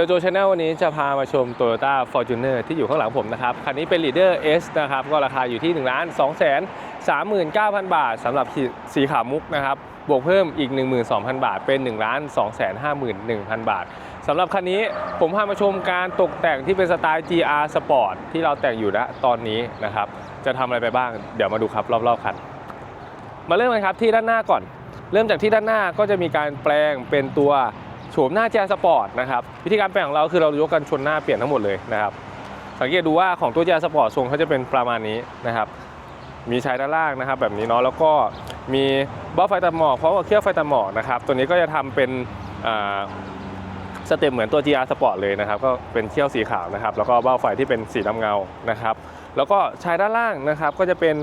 ซลโจชาแนลวันนี้จะพามาชม Toyota Fortuner ที่อยู่ข้างหลังผมนะครับ คันนี้เป็น Leader S นะครับ ก็ราคาอยู่ที่1ล้าน2แสน39,000 บาทสำหรับสีขาวมุกนะครับ บวกเพิ่มอีก 12,000 บาท เป็น1ล้าน2แสน51,000 บาทสำหรับคันนี้ผมพามาชมการตกแต่งที่เป็นสไตล์ GR Sport ที่เราแต่งอยู่ณตอนนี้นะครับ จะทำอะไรไปบ้าง เดี๋ยวมาดูครับรอบๆคัน มาเริ่มกันครับที่ด้านหน้าก่อน เริ่มจากที่ด้านหน้าก็จะมีการแปลงเป็นตัว ฉมหน้าแจสปอร์ตนะครับวิธีการแปลงของเราคือเรายกกันชนหน้าเปลี่ยนทั้งหมดเลยนะครับสังเกตดูว่าของตัวแจสปอร์ตทรงเขาจะเป็นประมาณนี้นะครับ มีชายด้านล่างนะครับ แบบนี้เนาะแล้วก็มีบล็อไฟตัดหมอกพราะว่าเครื่องไฟตัดหมอกนะครับตัวนี้ก็จะทำเป็นอ่าสเต็ปเหมือนตัว GR Sport เลยนะครับก็เป็นเขี้ยวสีขาวนะครับ แล้วก็เบ้าไฟที่เป็นสีดำเงานะครับ แล้วก็ชายด้านล่างนะครับ ก็จะเป็น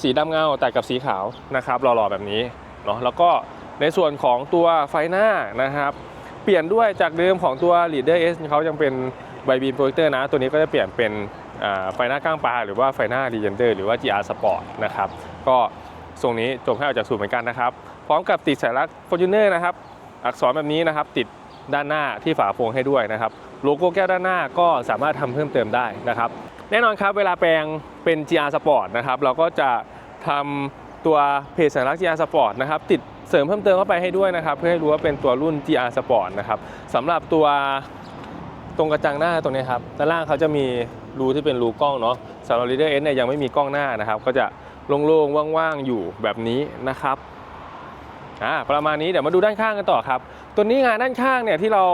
สีดำเงาแต่กับสีขาวนะครับหล่อๆแบบนี้เนาะแล้วก็ในส่วนของตัวไฟหน้านะครับ เปลี่ยนด้วยจากเดิมของตัว Leader S เขายังเป็นไบบีมโปรเจคเตอร์นะ ตัวนี้ก็จะเปลี่ยนเป็นไฟหน้าก้างปลาหรือว่าไฟหน้า d e g e n d e r หรือว่า GR Sport นะครับก็ทรงนี้จบให้ออกจากสูตรเหมือนกันนะครับ พร้อมกับติดสัญลักษณ์ Fortuner นะครับ อักษรแบบนี้นะครับ ติดด้านหน้าที่ฝาโปรงให้ด้วยนะครับ โลโก้แก้วด้านหน้าก็สามารถทำเพิ่มเติมได้นะครับ แน่นอนครับ เวลาแปลงเป็น GR Sport นะครับ เราก็จะทำตัวเพจสัญลักษณ์ GR Sport นะครับ ติด เสริมเพิ่มเติมเข้าไปให้ด้วยนะครับ เพื่อให้รู้ว่าเป็นตัวรุ่น GR Sport นะครับสำหรับตัวตรงกระจังหน้าตรงนี้ครับด้านล่างเขาจะมีรูที่เป็นรูกล้องเนาะสำหรับ Leader S เนี่ยยังไม่มีกล้องหน้านะครับ ก็จะโล่งๆว่างๆอยู่แบบนี้นะครับอ่าประมาณนี้เดี๋ยวมาดูด้านข้างกันต่อครับ ตัวนี้งานด้านข้างเนี่ยที่เรา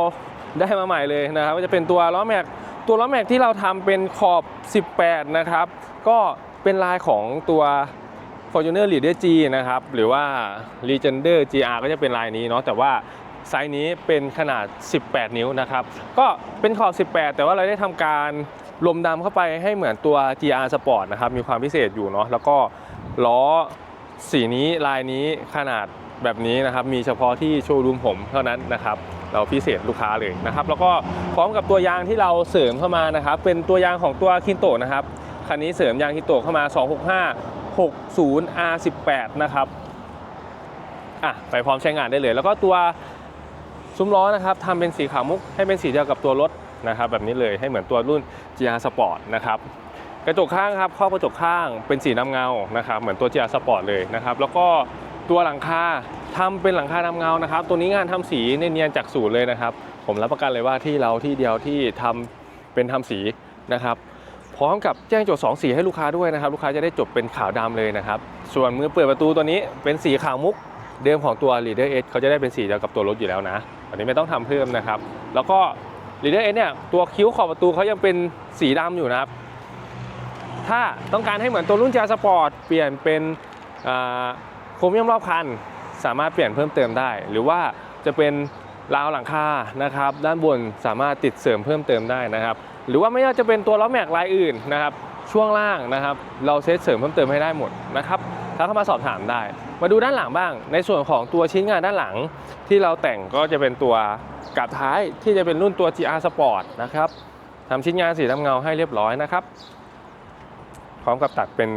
ได้มาใหม่เลยนะครับก็จะเป็นตัวล้อแม็กตัวล้อแม็กที่เราทำเป็นขอบ 18 นะครับ ก็เป็นลายของตัว Fortuner Leader G นะครับหรือว่า Legender GR ก็จะเป็นลายนี้เนาะแต่ว่าไซส์นี้เป็นขนาด 18 นิ้วนะครับก็เป็นขอบ 18 แต่ว่าเราได้ทำการลมดำเข้าไปให้เหมือนตัว GR Sport นะครับมีความพิเศษอยู่เนาะแล้วก็ล้อสีนี้ลายนี้ขนาดแบบนี้นะครับมีเฉพาะที่โชว์รูมผมเท่านั้นนะครับเราพิเศษลูกค้าเลยนะครับแล้วก็พร้อมกับตัวยางที่เราเสริมเข้ามานะครับเป็นตัวยางของตัวคินโตนะครับคันนี้เสริมยางคินโตเข้ามา265 60 R18 นะครับอะไปพร้อมใช้งานได้เลย แล้วก็ตัวซุ้มล้อนะครับทำเป็นสีขาวมุกให้เป็นสีเดียวกับตัวรถนะครับแบบนี้เลยให้เหมือนตัวรุ่น GR Sport นะครับกระจกข้างครับครอกระจกข้างเป็นสีน้ำเงานะครับเหมือนตัว GR Sport เลยนะครับแล้วก็ตัวหลังคาทำเป็นหลังคาน้ำเงานะครับตัวนี้งานทำสีเนียนๆจากศูนย์เลยนะครับ ผมรับประกันเลยว่าที่เราที่เดียวที่ทำเป็นทำสีนะครับ พร้อมกับแจ้งโจทย์2สีให้ลูกค้าด้วยนะครับ ลูกค้าจะได้จบเป็นขาวดำเลยนะครับ ส่วนมือเปิดประตูตัวนี้เป็นสีขาวมุกเดิมของตัว Leader S เขาจะได้เป็นสีเดียวกับตัวรถอยู่แล้วนะอันนี้ไม่ต้องทำเพิ่มนะครับ แล้วก็ Leader S เนี่ยตัวคิ้วขอบประตูเขายังเป็นสีดำอยู่นะครับ ถ้าต้องการให้เหมือนตัวรุ่น GR Sport เปลี่ยนเป็นโครเมียมรอบคัน สามารถเปลี่ยนเพิ่มเติมได้ หรือว่าจะเป็น ราวหลังคานะครับ ด้านบนสามารถติดเสริมเพิ่มเติมได้นะครับ หรือว่าไม่ว่าจะเป็นตัวล้อแม็กลายอื่นนะครับ ช่วงล่างนะครับ เราเซตเสริมเพิ่มเติมให้ได้หมดนะครับถ้าเข้ามาสอบถามได้ มาดูด้านหลังบ้าง ในส่วนของตัวชิ้นงานด้านหลัง ที่เราแต่งก็จะเป็นตัวกับท้ายที่จะเป็นรุ่นตัว GR Sport นะครับทำชิ้นงานสีดำเงาให้เรียบร้อยนะครับ พร้อมกับตัดเป็น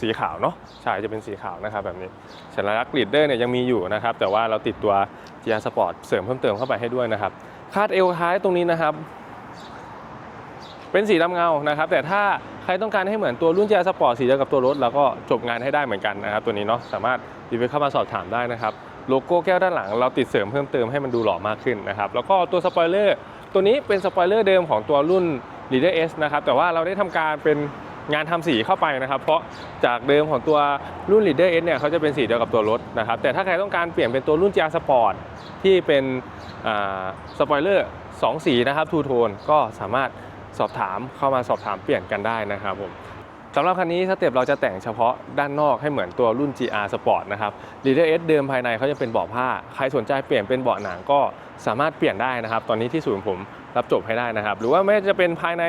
สีขาวเนาะใช่จะเป็นสีขาวนะครับแบบนี้สัญลักษณ์ลีดเดอร์เนี่ยยังมีอยู่นะครับแต่ว่าเราติดตัว GR Sport เสริมเพิ่มเติมเข้าไปให้ด้วยนะครับคาดเอวท้ายตรงนี้นะครับ เป็นสีดำเงานะครับ แต่ถ้าใครต้องการให้เหมือนตัวรุ่น GR Sport สีเดียวกับตัวรถเราก็จบงานให้ได้เหมือนกันนะครับ ตัวนี้เนาะสามารถดีไปเข้ามาสอบถามได้นะครับโลโก้แก้วด้านหลังเราติดเสริมเพิ่มเติมให้มันดูหล่อมากขึ้นนะครับแล้วก็ตัวสปอยเลอร์ตัวนี้เป็นสปอยเลอร์เดิมของตัวรุ่น Leader S นะครับแต่ว่าเราได้ทำการเป็น งานทำสีเข้าไปนะครับ เพราะจากเดิมของตัวรุ่น Leader S เนี่ยเขาจะเป็นสีเดียวกับตัวรถนะครับ แต่ถ้าใครต้องการเปลี่ยนเป็นตัวรุ่น GR Sport ที่เป็นสปอยเลอร์สองสีนะครับทูโทนก็สามารถสอบถามเข้ามาสอบถามเปลี่ยนกันได้นะครับผมสำหรับคันนี้สเต็ปเราจะแต่งเฉพาะด้านนอกให้เหมือนตัวรุ่น GR Sport นะครับ Leader S เดิมภายในเขาจะเป็นเบาะผ้า ใครสนใจเปลี่ยนเป็นเบาะหนังก็สามารถเปลี่ยนได้นะครับ ตอนนี้ที่ศูนย์ผม รับจบให้ได้นะครับ หรือว่าไม่จะเป็นภายใน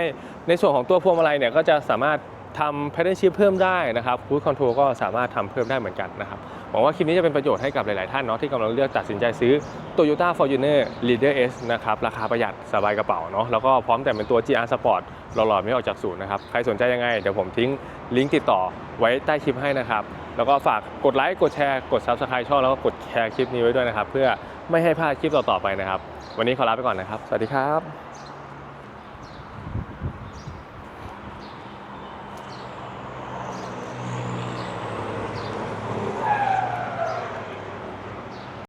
ในส่วนของตัวพวงมาลัยเนี่ยก็จะสามารถทำ pattern shift เพิ่มได้นะครับคู i คอนโทรลก็สามารถทำเพิ่มได้เหมือนกันนะครับหวังว่าคลิปนี้จะเป็นประโยชน์ให้กับหลาย ๆ ท่านเนาะที่กำลังเลือกตัดสินใจซื้อ Toyota Fortuner Leader S นะครับราคาประหยัดสบายกระเป๋าเนาะแล้วก็พร้อมแต่งเป็นตัว GR Sport หล่อๆไม่ออกจากศูนย์นะครับ ใครสนใจยังไง เดี๋ยวผมทิ้งลิงก์ติดต่อไว้ใต้คลิปให้นะครับ แล้วก็ฝากกดไลค์กดแชร์กด Subscribe ช่องแล้วก็กดแชร์คลิปนี้ไว้ด้วยนะครับ เพื่อไม่ให้พลาดคลิปต่อ ๆ ไปนะครับ วันนี้ขอลาไปก่อนนะครับ สวัสดีครับ